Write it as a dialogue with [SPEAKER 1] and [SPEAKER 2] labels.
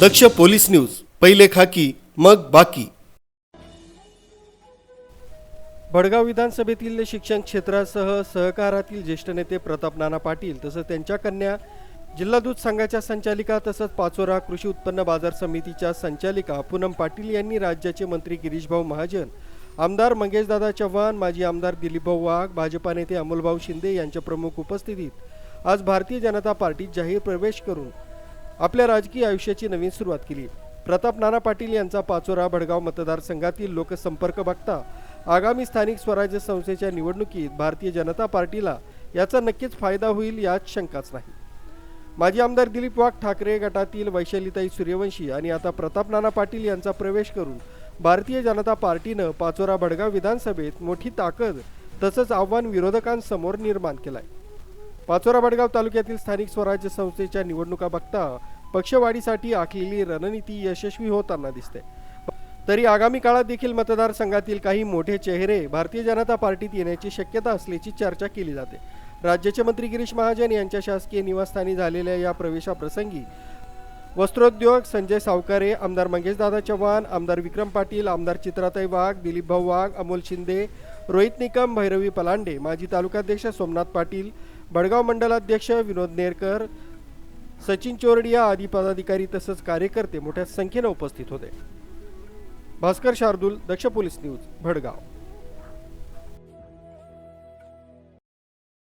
[SPEAKER 1] दक्ष police news पहिले खाकी मग बाकी. भडगाव विधानसभेतील शिक्षण क्षेत्रासह सहकारातील ज्येष्ठ नेते प्रताप नाना पाटील तसंच त्यांच्या कन्या जिल्हा दूध संघाच्या संचालिका तसंच पाचोरा कृषी उत्पन्न बाजार समितीच्या संचालिका पूनम पाटील यांनी राज्याचे मंत्री गिरीशभाऊ महाजन आमदार मंगेशदादा चव्हाण माजी आमदार दिलीपभाऊ वाघ भाजपा नेते अमोलभाऊ शिंदे यांच्या प्रमुख उपस्थितीत आज भारतीय जनता पार्टीत जाहीर प्रवेश करून आपल्या राजकीय आयुष्याची नवीन सुरुवात केली. प्रताप नाना पाटील यांचा पाचोरा भडगाव मतदारसंघातील लोकसंपर्क बघता आगामी स्थानिक स्वराज्य संस्थेच्या निवडणुकीत भारतीय जनता पार्टीला याचा नक्कीच फायदा होईल यात शंकाच नाही. माजी आमदार दिलीप वाघ ठाकरे गटातील वैशालीताई सूर्यवंशी आणि आता प्रताप नाना पाटील यांचा प्रवेश करून भारतीय जनता पार्टीनं पाचोरा भडगाव विधानसभेत मोठी ताकद तसंच आव्हान विरोधकांसमोर निर्माण केलं आहे पाचोरा बडगाव तालुक्यातील स्थानिक स्वराज्य संस्थेच्या निवडणुका बघता पक्षवाढीसाठी आखलेली रणनीती यशस्वी होताना दिसते. तरी आगामी काळात देखील मतदारसंघातील काही मोठे चेहरे भारतीय जनता पार्टीत येण्याची शक्यता असल्याची चर्चा केली जाते. राज्याचे मंत्री गिरीश महाजन यांच्या शासकीय निवासस्थानी झालेल्या या प्रवेशाप्रसंगी वस्त्रोद्योग संजय सावकारे आमदार मंगेशदादा चव्हाण आमदार विक्रम पाटील आमदार चित्राताई वाघ दिलीप भाऊ वाघ अमोल शिंदे रोहित निकम भैरवी पलांडे माजी तालुकाध्यक्ष सोमनाथ पाटील बडगाव मंडलाध्यक्ष विनोद नेरकर सचिन चोरडिया आदी पदाधिकारी तसंच कार्यकर्ते मोठ्या संख्येनं उपस्थित होते. Bhaskar Shardul Daksh police news Bhadgaon